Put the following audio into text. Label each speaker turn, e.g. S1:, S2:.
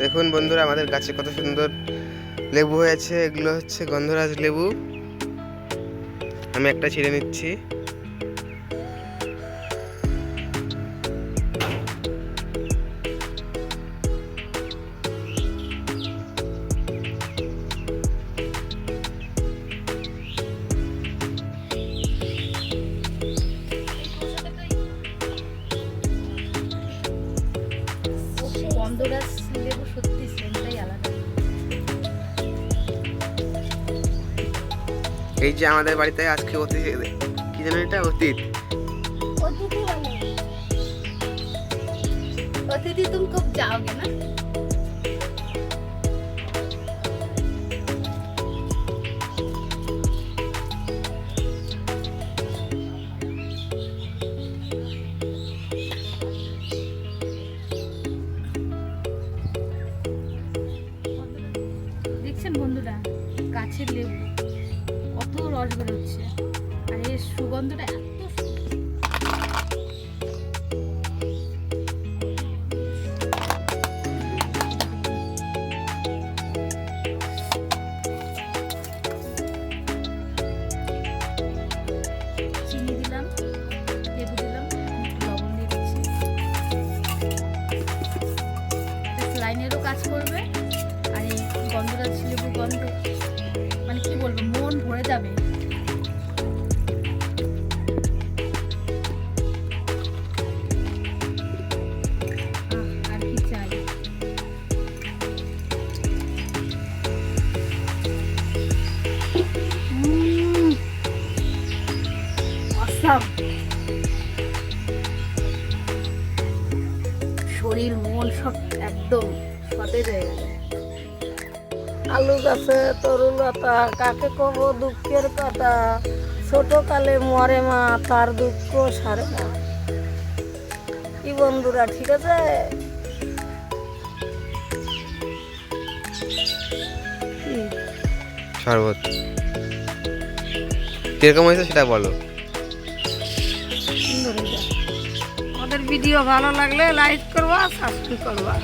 S1: দেখুন বন্ধুরা, আমাদের গাছে কত সুন্দর লেবু হয়েছে। এগুলো হচ্ছে গন্ধরাজ লেবু। আমি একটা ছিঁড়ে নিচ্ছি।
S2: গন্ধরাজ লেবু সত্যি সেন্টটাই আলাদা।
S1: এই যে আমাদের বাড়িতে আজকে অতীত কি জানো এটা? অতীত।
S2: অতিথি বলে অতিথি তুমি খুব যাওগে না? গাছের লেবু। কত রস বেরোচ্ছে। আর এর সুগন্ধটা এত কাজ করবে। Awesome. শরীর মন সব একদম সতেজ হয়ে গেল
S3: আলু গাছে তরুলতা কাকে কব দুঃখের কথা? ছোট কালে মরে মা তার দুঃখ সারে না। কি বন্ধুরা ঠিক আছে?
S1: শরবত। কীরকম হয়েছে সেটা বলো।
S3: ভিডিও ভালো লাগলে লাইক করবা সাবস্ক্রাইব করবা।